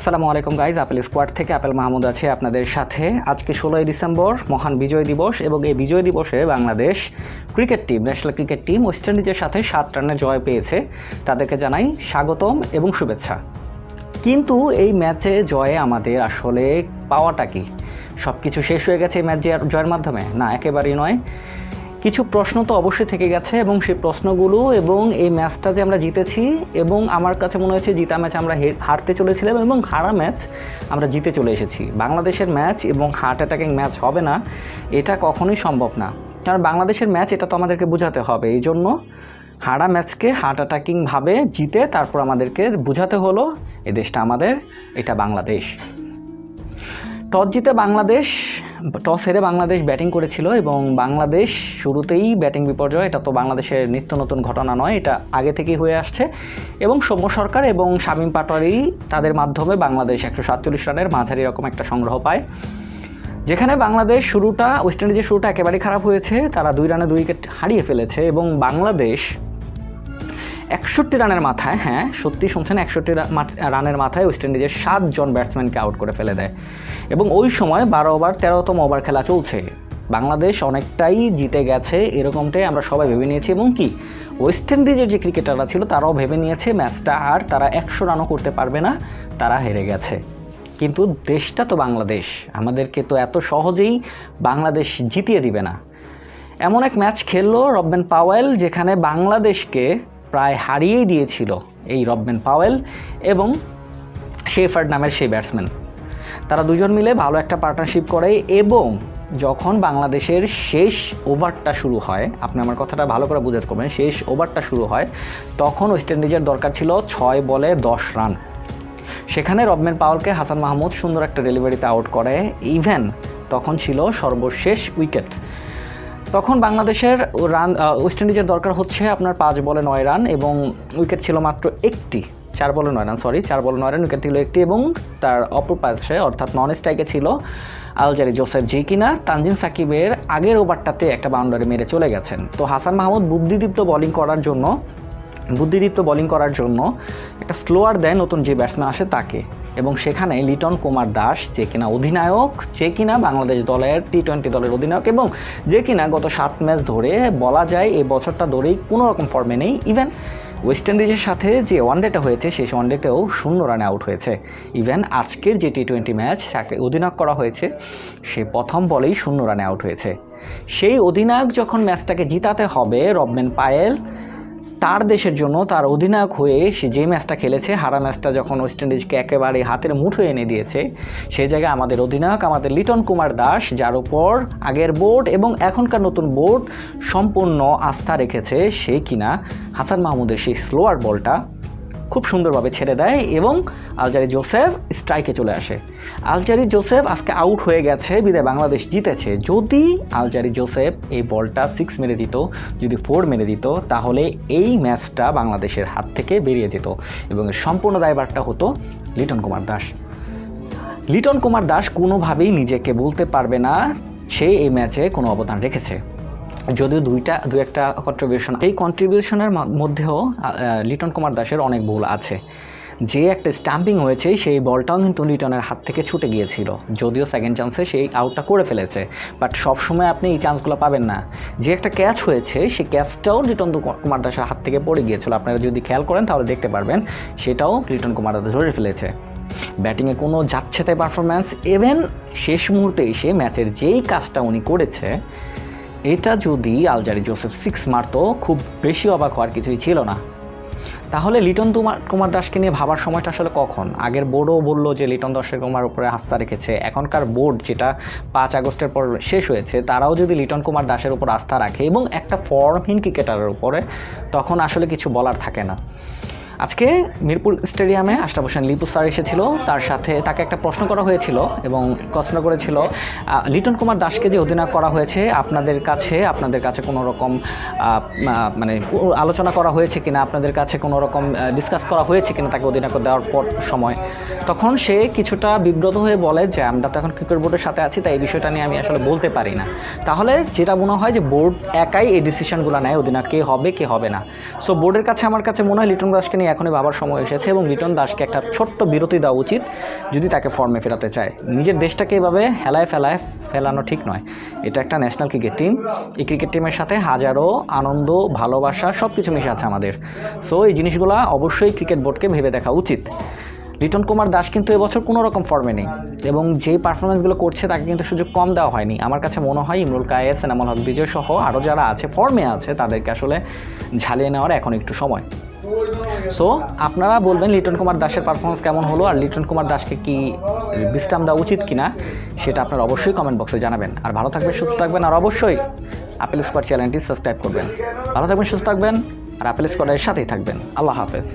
আসসালামু আলাইকুম guys apple squad থেকে আপেল মাহমুদ আছে আপনাদের সাথে। আজকে ষোলোই ডিসেম্বর, মহান বিজয় দিবস এবং এই বিজয় দিবসে Bangladesh cricket team national cricket team west ইন্ডিজের সাথে সাত রানের জয় পেয়েছে। তাদেরকে জানাই স্বাগতম এবং শুভেচ্ছা। কিন্তু এই ম্যাচে জয়ে আমাদের আসলে পাওয়াটা কি? সব কিছু শেষ হয়ে গেছে এই ম্যাচ জয়ের মাধ্যমে? না, একেবারেই নয়। কিছু প্রশ্ন তো অবশ্যই থেকে গেছে এবং সেই প্রশ্নগুলো এবং এই ম্যাচটা যে আমরা জিতেছি এবং আমার কাছে মনে হয়েছে জিতা ম্যাচ আমরা হারতে চলেছিলাম এবং হারা ম্যাচ আমরা জিতে চলে এসেছি। বাংলাদেশের ম্যাচ এবং হার্ট অ্যাটাকিং ম্যাচ হবে না, এটা কখনোই সম্ভব না। কারণ বাংলাদেশের ম্যাচ এটা তো আমাদেরকে বোঝাতে হবে। এই জন্য হারা ম্যাচকে হার্ট অ্যাটাকিংভাবে জিতে তারপর আমাদেরকে বোঝাতে হলো, এ দেশটা আমাদের, এটা বাংলাদেশ। টস জিতে বাংলাদেশ, টস হেরে বাংলাদেশ ব্যাটিং করেছিল এবং বাংলাদেশ শুরুতেই ব্যাটিং বিপর্যয়, এটা তো বাংলাদেশের নিত্য নতুন ঘটনা নয়, এটা আগে থেকেই হয়ে আসছে। এবং সৌম্য সরকার এবং শামীম পাটোয়ারি তাদের মাধ্যমে বাংলাদেশ একশো সাতচল্লিশ রানের মাঝারি রকম একটা সংগ্রহ পায়। যেখানে বাংলাদেশ শুরুটা, ওয়েস্ট ইন্ডিজের শুরুটা একেবারেই খারাপ হয়েছে, তারা দুই রানে দুই উইকেট হারিয়ে ফেলেছে এবং বাংলাদেশ একষট্টি রানের মাথায় হ্যাঁ সত্যি শুনছেন, একষট্টি রানের মাথায় ওয়েস্ট ইন্ডিজের সাতজন ব্যাটসম্যানকে আউট করে ফেলে দেয়। এবং ওই সময় বারো ওভার তেরোতম ওভার খেলা চলছে। বাংলাদেশ অনেকটাই জিতে গেছে, এরকমটাই আমরা সবাই ভেবে নিয়েছি। এবং কি ওয়েস্ট ইন্ডিজের যে ক্রিকেটাররা ছিল, তারাও ভেবে নিয়েছে ম্যাচটা আর তারা একশো রানও করতে পারবে না, তারা হেরে গেছে। কিন্তু দেশটা তো বাংলাদেশ, আমাদেরকে তো এত সহজেই বাংলাদেশ জিতিয়ে দিবে না। এমন এক ম্যাচ খেললো রববেন পাওয়েল, যেখানে বাংলাদেশকে প্রায় হারিয়েই দিয়েছিল এই রববেন পাওয়েল এবং শেফার্ড নামের সেই ব্যাটসম্যান। তারা দুজন মিলে ভালো একটা পার্টনারশিপ করে এবং যখন বাংলাদেশের শেষ ওভারটা শুরু হয়, আপনি আমার কথাটা ভালো করে বুঝাতে করবেন, শেষ ওভারটা শুরু হয়, তখন ওয়েস্ট ইন্ডিজের দরকার ছিল ছয় বলে দশ রান। সেখানে রবমেন পাওয়ালকে হাসান মাহমুদ সুন্দর একটা ডেলিভারিতে আউট করে। ইভেন তখন ছিল সর্বশেষ উইকেট। তখন বাংলাদেশের রান ওয়েস্ট ইন্ডিজের দরকার হচ্ছে আপনার পাঁচ বলে নয় রান এবং উইকেট ছিল মাত্র একটি, চার বলে নয় রান সরি চার বলে নয় রান উইকেট ছিল একটি এবং তার অপর পাশে, অর্থাৎ নন স্ট্রাইকে ছিল আলজারি জোসেফ জি কিনা তানজিন সাকিবের আগের ওভারটাতে একটা বাউন্ডারি মেরে চলে গেছেন। তো হাসান মাহমুদ বুদ্ধিদীপ্ত বলিং করার জন্য বুদ্ধিদীপ্ত বোলিং করার জন্য একটা স্লোয়ার দেয় নতুন যে ব্যাটসম্যান আসে তাকে। এবং সেখানে লিটন কুমার দাস, যে কিনা অধিনায়ক, যে কিনা বাংলাদেশ দলের টি টোয়েন্টি দলের অধিনায়ক এবং যে কিনা গত সাত ম্যাচ ধরে বলা যায় এই বছরটা ধরেই কোনো রকম ফর্মে নেই। ইভেন ওয়েস্ট ইন্ডিজের সাথে যে ওয়ানডেটা হয়েছে সেই ওয়ানডেতেও শূন্য রানে আউট হয়েছে। ইভেন আজকের যে টি টোয়েন্টি ম্যাচ তাকে অধিনায়ক করা হয়েছে, সে প্রথম বলেই শূন্য রানে আউট হয়েছে। সেই অধিনায়ক যখন ম্যাচটাকে জিতাতে হবে, রবমেন পায়েল তার দেশের জন্য তার অধিনায়ক হয়ে সে যে ম্যাচটা খেলেছে, হারা ম্যাচটা যখন ওয়েস্ট ইন্ডিজকে একেবারে হাতের মুঠো এনে দিয়েছে, সেই জায়গায় আমাদের অধিনায়ক, আমাদের লিটন কুমার দাস, যার উপর আগের বোর্ড এবং এখনকার নতুন বোর্ড সম্পূর্ণ আস্থা রেখেছে সে কিনা, হাসান মাহমুদের সেই স্লোয়ার বলটা খুব সুন্দরভাবে ছেড়ে দেয় এবং আলজারি জোসেফ স্ট্রাইকে চলে আসে। আলজারি জোসেফ আজকে আউট হয়ে গেছে, বিদায় বাংলাদেশ জিতেছে। যদি আলজারি জোসেফ এই বলটা সিক্স মেরে দিত, যদি ফোর মেরে দিত, তাহলে এই ম্যাচটা বাংলাদেশের হাত থেকে বেরিয়ে যেত এবং সম্পূর্ণ দায়ভারটা হতো লিটন কুমার দাস। লিটন কুমার দাস কোনোভাবেই নিজেকে বলতে পারবে না, সে এই ম্যাচে কোনো অবদান রেখেছে। যদিও দুইটা, দু একটা কন্ট্রিবিউশন এই কন্ট্রিবিউশনের মধ্যেও লিটন কুমার দাসের অনেক ভুল আছে। যে একটা স্ট্যাম্পিং হয়েছে, সেই বলটাও কিন্তু লিটনের হাত থেকে ছুটে গিয়েছিল। যদিও সেকেন্ড চান্সে সেই আউটটা করে ফেলেছে। বাট সবসময় আপনি এই চান্সগুলো পাবেন না। যে একটা ক্যাচ হয়েছে, সেই ক্যাচটাও লিটন কুমার দাসের হাত থেকে পড়ে গিয়েছিল। আপনারা যদি খেয়াল করেন, তাহলে দেখতে পারবেন, সেটাও লিটন কুমার দাস ধরে ফেলেছে। ব্যাটিংয়ে কোনো যাচ্ছেতে পারফরম্যান্স ইভেন শেষ মুহূর্তে এসে ম্যাচের যেই কাজটা উনি করেছে এটা যদি আলজারি জোসেফ সিক্স মারতো, খুব বেশি অবাক হওয়ার কিছুই ছিল না। তাহলে লিটন কুমার কুমার দাসকে নিয়ে ভাবার সময়টা আসলে কখন? আগের বোর্ডও বলল যে লিটন দাসের কুমার উপরে আস্থা রেখেছে। এখনকার বোর্ড যেটা পাঁচ আগস্টের পর শেষ হয়েছে, তারাও যদি লিটন কুমার দাসের উপর আস্থা রাখে এবং একটা ফর্মহীন ক্রিকেটারের উপরে, তখন আসলে কিছু বলার থাকে না। আজকে মিরপুর স্টেডিয়ামে আশরাফ হোসেন লিপু স্যার এসেছিল। তার সাথে তাকে একটা প্রশ্ন করা হয়েছিল এবং প্রশ্ন করেছিল লিটন কুমার দাসকে যে অধিনায়ক করা হয়েছে, আপনাদের কাছে আপনাদের কাছে কোনো রকম মানে আলোচনা করা হয়েছে কিনা? আপনাদের কাছে কোনো রকম ডিসকাস করা হয়েছে কিনা তাকে অধিনায়ক দেওয়ার পর সময়? তখন সে কিছুটা বিব্রত হয়ে বলে যে, আমরা তো এখন ক্রিকেট বোর্ডের সাথে আছি, তাই এই বিষয়টা নিয়ে আমি আসলে বলতে পারি না। তাহলে যেটা মনে হয় যে, বোর্ড একাই এই ডিসিশনগুলো নেয়, অধিনায়ক কে হবে কে হবে না। সো বোর্ডের কাছে, আমার কাছে মনে হয় লিটন দাসকে নিয়ে এখনই ভাবার সময় এসেছে এবং লিটন দাসকে একটা ছোট্ট বিরতি দেওয়া উচিত যদি তাকে ফর্মে ফেরাতে চায়। নিজের দেশটাকে এভাবে হেলায় ফেলায় ফেলানো ঠিক নয়। এটা একটা ন্যাশনাল ক্রিকেট টিম এই ক্রিকেট টিমের সাথে হাজারো আনন্দ, ভালোবাসা সব কিছু মিশে আছে আমাদের। সো এই জিনিসগুলো অবশ্যই ক্রিকেট বোর্ডকে ভেবে দেখা উচিত। লিটন কুমার দাস কিন্তু এবছর কোনো রকম ফর্মে নেই এবং যেই পারফরমেন্সগুলো করছে তাকে কিন্তু সুযোগ কম দেওয়া হয়নি। আমার কাছে মনে হয় ইমরুল কায়েস, এনামল হক বিজয় সহ আরও যারা আছে ফর্মে আছে, তাদেরকে আসলে ঝালিয়ে নেওয়ার এখন একটু সময়। সো আপনারা বলবেন লিটন কুমার দাসের পারফরমেন্স কেমন হলো আর লিটন কুমার দাসকে কি বিশ্রাম দেওয়া উচিত কিনা, সেটা আপনারা অবশ্যই কমেন্ট বক্সে জানাবেন। আর ভালো থাকবেন, সুস্থ থাকবেন আর অবশ্যই আপেল স্কোয়ার চ্যানেলটি সাবস্ক্রাইব করবেন। ভালো থাকবেন, সুস্থ থাকবেন আর আপেল স্কোয়ারের সাথেই থাকবেন। আল্লাহ হাফেজ।